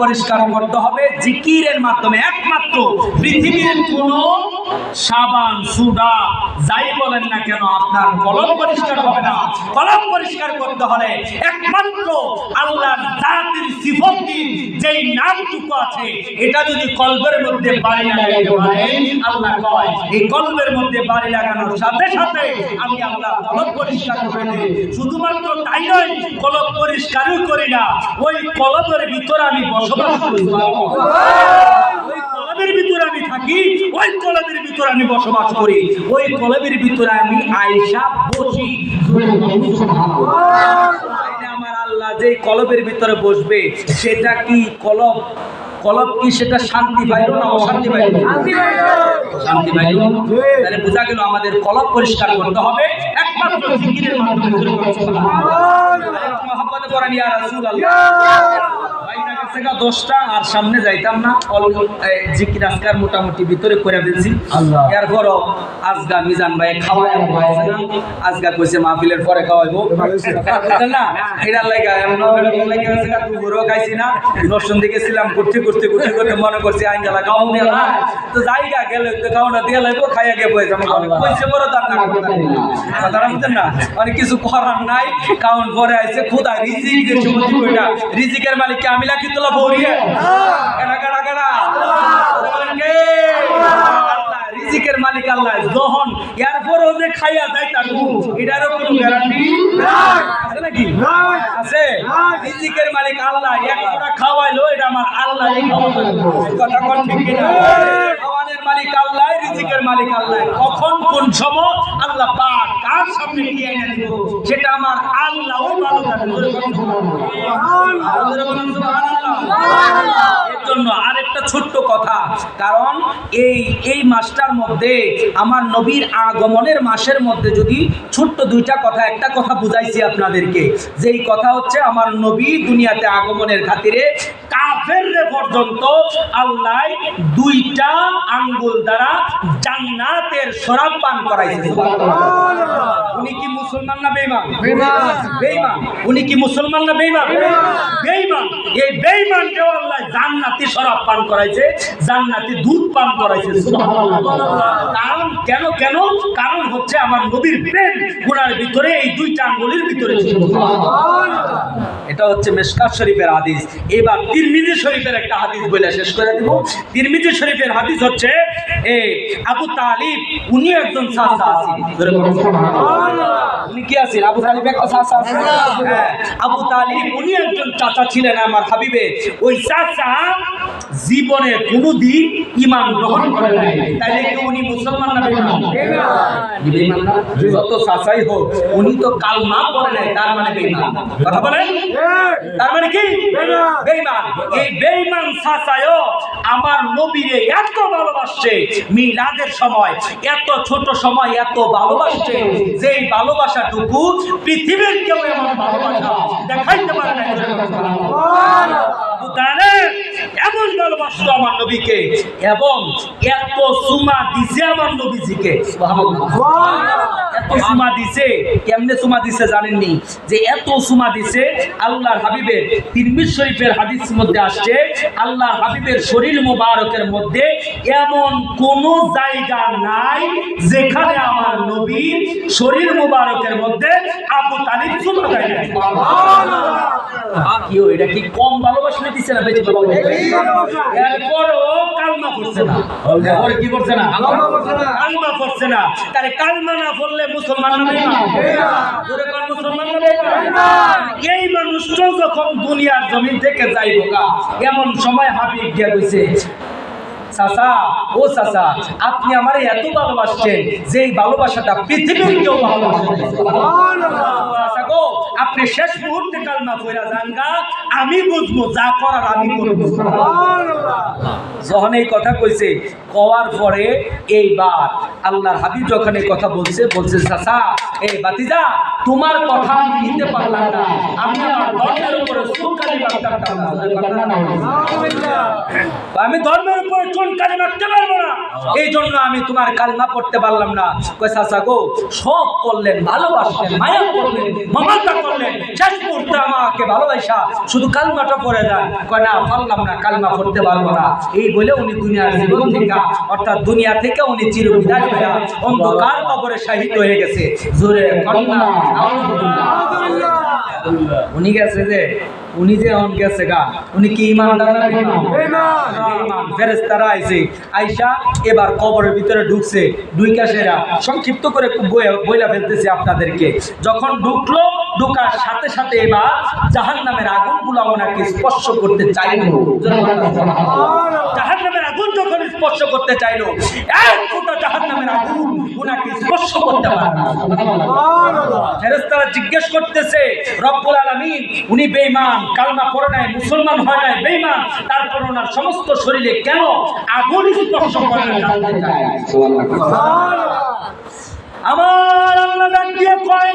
পরিষ্কার করতে হবে জিকিরের মাধ্যমে একমাত্র পৃথিবীর কোন সাবান, সুডা, যাই বলেন না কেন, আপনার কলম পরিষ্কার হবে না। কলম পরিষ্কার করতে হলে একমাত্র আল্লাহর জাতির সিফতি যেই নামটুকু আছে, এটা যদি কলবের মধ্যে বাড়ি লাগাইতে পারে আল্লাহ কয়, এই কলবের মধ্যে বাড়ি লাগানোর সাথে সাথে আমি আল্লাহ কলব পরিষ্কার করে দিই শুধুমাত্র তাই নয় কলব পরিষ্কারও করি না, ওই কলবের ভিতরে আমি বসবাস করি। ওই কলবের ভিতরে আমি থাকি ওই কলবের ভিতরে আমি বসবাস করি। ওই কলবের ভিতরে আমি আয়সা বসি। আমার আল্লাহ যে কলবের ভিতরে বসবে, সেটা কি কলব? কলব কি সেটা শান্তি পাইল না অশান্তি পাইল? শান্তি পাইল। তাহলে বোঝা গেল আমাদের কলব পরিষ্কার করতে হবে। একমাত্র গা দশটা আর সামনে যাইতাম না অল্প জিকির আজকার মোটামুটি ভিতরে করে দিয়েছি। এরপরও আজগা মিজান ভাই খাওয়াই আজগা কইছে মাহফিলের পরে খাওয়াইবো। না? এটার লাগা এমন এটার লাগা আছে গা দুপুরও খাইছি না। নরসন দিকে ছিলাম ঘুরতে ঘুরতে ঘুরতে ঘুরতে মনে করছি আইন জ্বালা খাওয়া নিয়ে তো জায়গা গেলে তো খাওয়াটা দিয়ে লাগবো খাইয়া গে বইছে আমি কইছে বড় তার না কথাটা বুঝলেন না। মানে কিছু করার নাই কাউন পরে আইছে খুদা রিজিক রিজিকের মালিককে আমি লাকি তোলা বউরিয়ে কেডা কেডা কেডা বলেন কে আল্লাহ, রিজিকের মালিক আল্লাহ যখন এরপরও যে খাইয়া যায় তার এটারও কোনো গ্যারান্টি আছে নাকি আছে রিজিকের মালিক আল্লাহ এক ফোঁটা খাওয়াইলো এটা আমার আল্লাহ কথা কোন ঠিক কিনা খাওয়ানোর মালিক আল্লাহ রিজিকের মালিক আল্লাহ কখন কোন সময় আল্লাহ পাক কার সামনে কি এনে দিব সেটা আমার আল্লাহ ভালো জানে এর জন্য ছোট্ট কথা, কারণ এই এই মাসটার মধ্যে আমার নবীর আগমনের মাসের মধ্যে যদি ছোট্ট দুইটা কথা, একটা কথা বুঝাইছি আপনাদেরকে, যেই কথা হচ্ছে আমার নবী দুনিয়াতে আগমনের খাতিরে কাফের পর্যন্ত আল্লাহ দুইটা আঙ্গুল দ্বারা জান্নাতের শরাব পান করাইছে। উনি কি মুসলমান না বেঈমান? বেঈমান। উনি কি মুসলমান না বেঈমান? বেঈমান। এই বেঈমান কে আল্লাহ জান্নাতি শরাব পান করাইছে জান্নাতি দুধ পান করাইছে কারণ কেন কেন? কারণ হচ্ছে আমার নবীর প্রেম গুনার ভিতরে এই দুইটা আঙ্গুলের ভিতরে ছিল। এটা হচ্ছে মেশকাত শরীফের হাদিস। এবার তিরমিজি শরীফের একটা হাদিস বলে শেষ করে দিব। তিরমিজি শরীফের হাদিস হচ্ছে এ আবু তালিব উনি একজন সাসা আছেন। উনি কি আছেন? আবু তালিব একটা চাচা আছেন? হ্যাঁ, আবু তালিব উনি একজন চাচা ছিলেন আমার হাবিবে। ওই চাচা জীবনে কোনোদিন ইমান গ্রহণ করে নাই। তাইলে কি উনি মুসলমান না বেঈমান? বেঈমান। যত চাচাই হোক উনি তো কালমা পড়ে নাই তার মানে বেঈমান। কথা বলেন? তার মানে কি? বেঈমান। এই বেঈমান চাচায়ও আমার নবীরে এত ভালোবাসছে মিলাদের সময়, এত ছোট সময় এত ভালোবাসছে যেই ভালোবাসাটুকু পৃথিবীর কেউ এমন ভালোবাসা দেখাইতে পারে না এমন ভালোবাসতো আমার নবীকে এবং এত সুমা দিছে আমার নবীজিকে। এত সুমা দিছে কেমনে সুমা দিছে জানেননি? যে এত সুমা দিছে আল্লাহর হাবিবের তিরমিজ শরীফের হাদিস মধ্যে আসছে আল্লাহর হাবিবের শরীর মোবারকের মধ্যে এমন কোন জায়গা নাই যেখানে আমার নবীর শরীর মোবারকের মধ্যে আবু তালিব চুমা দেয় কি এটা কি কম ভালোবাসলে দিচ্ছে না বেশি ভালোবাসলে কালমা করছে না। এরপরে কি করছে না? কালমা করছে না। তাহলে কালমা না পড়লে মুসলমান এই মানুষটা যখন দুনিয়ার জমি থেকে যাইব এমন সময় হাবিব গিয়া কইছে চাচা, ও চাচা, আপনি আমার এত ভালোবাসছেন যে ভালোবাসাটা পৃথিবীর কেউ ভালোবাসে আপনি শেষ মুহূর্তে কালমা কইরা যান গা, আমি বুঝব, যা করার আমি করব। যখন এই কথা কইছে, কওয়ার পরে এইবার আল্লাহর হাবিব যখন এই কথা বলছে বলছে, চাচা এই বাতিজা, তোমার কথা আমি নিতে পারলাম না। আমি আমার ধর্মের উপরে সুলকানি মারতাম আমি ধর্মের উপরে চুনকানি মারতে পারব না। এই জন্য আমি তোমার কালিমা পড়তে পারলাম না। চাচা গো সব করলেন ভালোবাসলেন মায়া করলেন মমতা করলেন। শেষ মুহূর্তে আমাকে ভালোবাসা শুধু কালমাটা পড়ে দেন কয় না পারলাম না কালমা পড়তে পারব না। এই বলে উনি দুনিয়ার জীবন থেকে অর্থাৎ দুনিয়া থেকে উনি চির বিদায় হয়ে অন্ধকার কবরে শাহিদ হয়ে গেছে। জোরে কন্যা উনি গেছে যে উনি যে অন গেছে গা উনি কি ইমানদার। আইছে। আইসা এবার কবরের ভিতরে ঢুকছে দুই কাশেরা সংক্ষিপ্ত করে বই- বইলা ফেলতেছি আপনাদেরকে। যখন ঢুকলো ঢুকার সাথে সাথে এবার জাহান নামের আগুনগুলা ওনাকে স্পর্শ করতে চাইল। জাহান নামের আগুন যখন স্পর্শ করতে চাইলো, এক ফোঁটা জাহান নামের আগুন ওনাকে স্পর্শ করতে পারে না জিজ্ঞেস করতেছে, রব্বুল আলামিন, উনি বেঈমান, কালমা পড়ে নাই, মুসলমান হয় নাই, বেঈমান, তারপর ওনার সমস্ত শরীরে কেন আগুন স্পর্শ করে আমার আল্লাহ দিয়ে কয়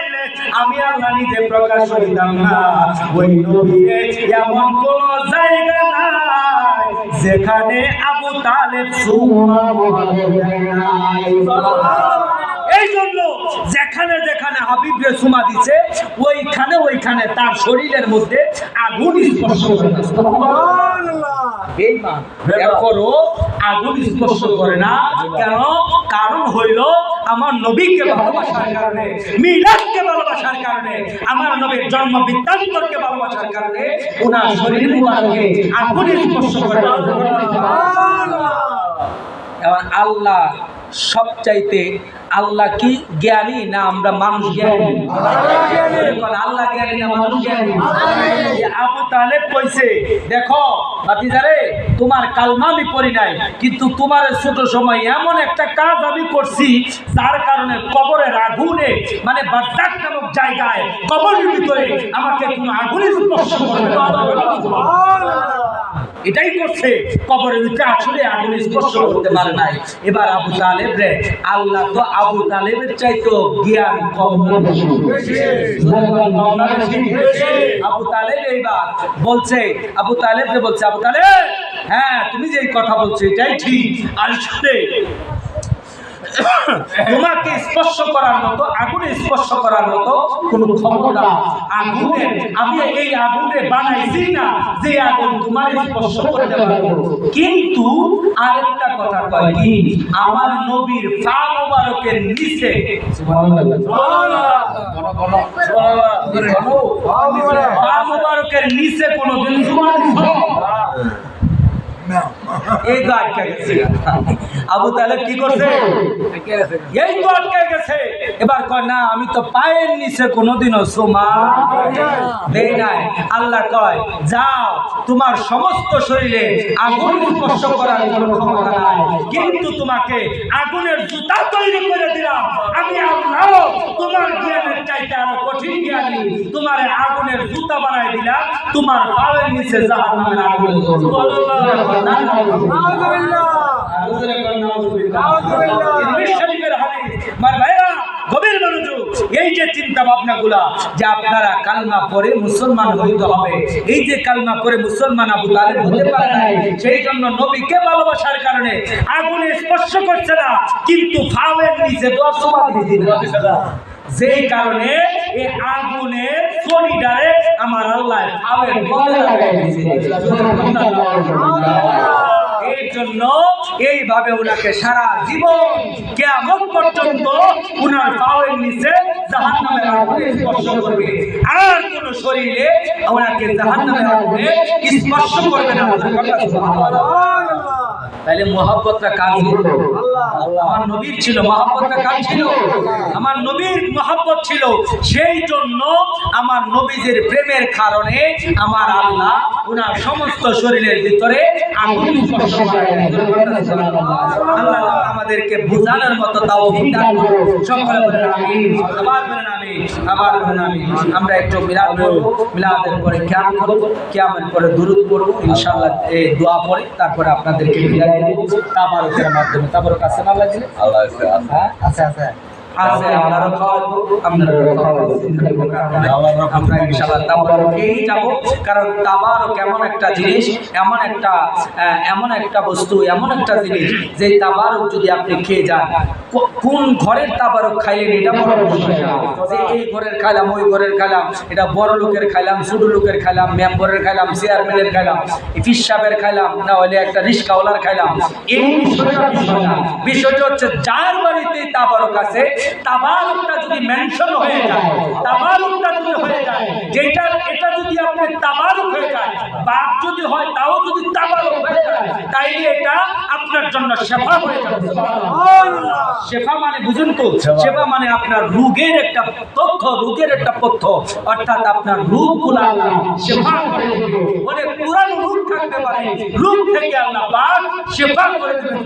আমি আল্লাহ নিজে প্রকাশ করিতাম না। ওই নবীরে এমন কোন জায়গা নাই যেখানে আবু তালেব সুমা এই জন্য যেখানে যেখানে হাবিব সুমা দিছে ওইখানে ওইখানে তার শরীরের মধ্যে আগুন স্পর্শ করে না। এরপরও আগুন স্পর্শ করে না কেন কারণ হইল আমার নবীকে ভালোবাসার কারণে মিলাদকে ভালোবাসার কারণে আমার নবীর জন্ম বৃত্তান্তরকে ভালোবাসার কারণে ওনার শরীর মুবারকে আগুন স্পর্শ করে না। এবার আল্লাহ সবচাইতে আল্লাহ কি জ্ঞানী না আমরা মানুষ জ্ঞানী? আল্লাহ জ্ঞানী না মানুষ জ্ঞানী? আবু কইছে, দেখো তোমার কালমা আমি করি নাই, কিন্তু তোমার ছোট সময় এমন একটা কাজ আমি করছি তার কারণে কবরের আগুনে মানে নামক জায়গায় কবরের ভিতরে আমাকে কোনো আগুনে স্পর্শ করবে। এটাই করছে। কবরের ভিতরে আসলে আগুন স্পর্শ করতে পারে নাই। এবার আবু তালেব রে আল্লাহ তো আবু তালেবের চাইতো জ্ঞান কম? আবু তালেব এইবার বলছে, আবু তালেব রে বলছে, আবু তালেব হ্যাঁ তুমি যে কথা বলছো এটাই ঠিক। আসলে তোমাকে স্পর্শ করার মতো আগুনে স্পর্শ করার মতো কোনো ক্ষমতা আগুনে আমি এই আগুনে বানাইছি না যে আগুন তোমার স্পর্শ করতে পারব। কিন্তু আরেকটা কথা কয় কি? আমার নবীর পা মোবারকের নিচে পা মোবারকের নিচে কোনোদিন দিছো? এই তো আটকে গেছে। আবু তাহলে কি করছে? এই তো আটকে গেছে। এবার কয়, না, আমি তো পায়ের নিচে কোনোদিনও সোমা দেই নাই। আল্লাহ কয়, যাও, তোমার সমস্ত শরীরে আগুন স্পর্শ করার কোনো ক্ষমতা নাই। কিন্তু তোমাকে আগুনের জুতা তৈরি করে দিলাম। আমি আল্লাহ তোমার জ্ঞানের চাইতে আরও কঠিন জ্ঞানী। তোমার আগুনের জুতা বানাই দিলাম। তোমার পায়ের নিচে জাহান্নামের আগুন। গভীর মনোযোগ। এই যে চিন্তা ভাবনা গুলা যে আপনারা কালমা পরে মুসলমান হইতে হবে এই যে কালমা পরে মুসলমান আবু তালেব হতে পারে নাই সেই জন্য নবীকে ভালোবাসার কারণে আগুনে স্পর্শ করছে না। কিন্তু ফাওয়ের নিচে সমাধি যেই কারণে এই আগুনের শরীরে আমার আল্লাহ ফাওয়ের গলে লাগাই দিয়েছে এর জন্য এইভাবে ওনাকে সারা জীবন কেমন পর্যন্ত উনার পাওয়ের নিচে জাহান্নামের স্পর্শ করবে। আর কোন শরীরে ওনাকে আগুনে স্পর্শ করবে না। তাহলে মহাব্বতটা কার ছিল? আমার নবীর ছিল মহাব্বতটা কার ছিল? আমার নবীর মহাব্বত ছিল সেই জন্য আমার নবীজের প্রেমের কারণে আমার আল্লাহ ওনার সমস্ত শরীরের ভিতরে আগুন আল্লাহ আমাদেরকে বোঝানোর মতো তাও সকলে বলেন আবার বলেন আমি আবার আমরা একটু মিলাদ করব মিলাদের পরে ক্যাম করব ক্যামের পরে দূরত করব ইনশাল্লাহ এই দোয়া পরে তারপরে আপনাদেরকে মিলাই দেবো তাবারকের মাধ্যমে। তাবারক আছে না লাগছে আল্লাহ আছে আচ্ছা আচ্ছা আছে আপনারা খাওয়াবো আপনারা খাওয়াবো আমরা ইনশাআল্লাহ তাবারকেই যাব কারণ তাবারক এমন একটা জিনিস এমন একটা এমন একটা বস্তু এমন একটা জিনিস যে তাবারক যদি আপনি খেয়ে যান কোন ঘরের তাবারক খাইলেন এটা বড় বিষয় যে এই ঘরের খাইলাম ওই ঘরের খাইলাম এটা বড় লোকের খাইলাম ছোট লোকের খাইলাম মেম্বরের খাইলাম চেয়ারম্যানের খাইলাম সাহেবের খাইলাম না হলে একটা রিস্কাওয়ালার খাইলাম এই বিষয়টা বিষয় না। বিষয়টা হচ্ছে যার বাড়িতে তাবারক আছে তাবারকটা যদি মেনশন হয়ে যায়, তাবারকটা যদি হয়ে যায়, যেটা, এটা যদি আপনার তাবারক হয়ে যায়, বাপ যদি হয়, তাও যদি তাবারক হয়ে এটা আপনার জন্য সেবা হয়ে মানে বুঝুন তো মানে আপনার রোগের একটা তথ্য, রোগের একটা পথ্য অর্থাৎ আপনার রোগগুলা আল্লাহ সেবা করে মানে রোগ থাকতে পারে, রোগ থেকে আল্লাহ পাক সেবা করে দিবেন।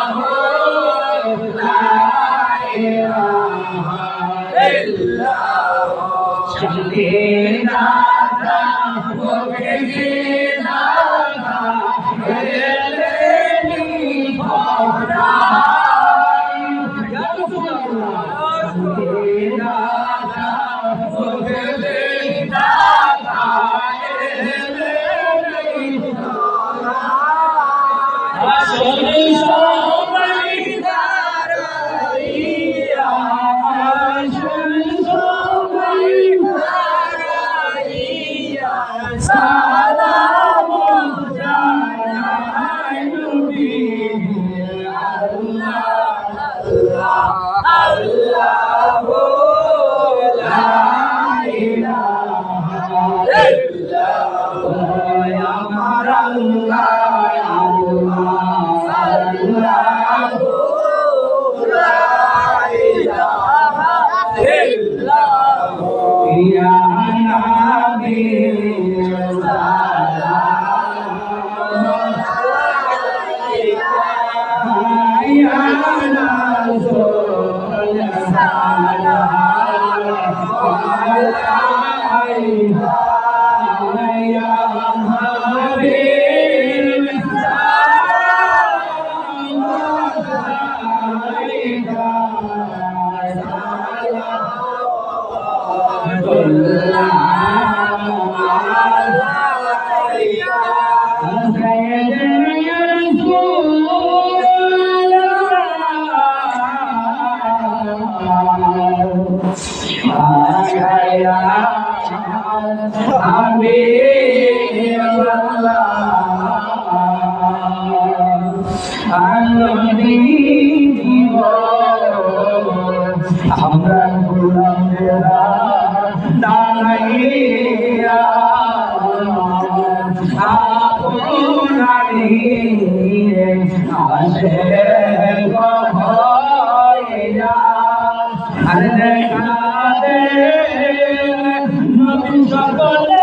রঙ্গা আমি আমরা গোলাম দাঁড়াইয়া আপনারি আসে আরে দেখা নবী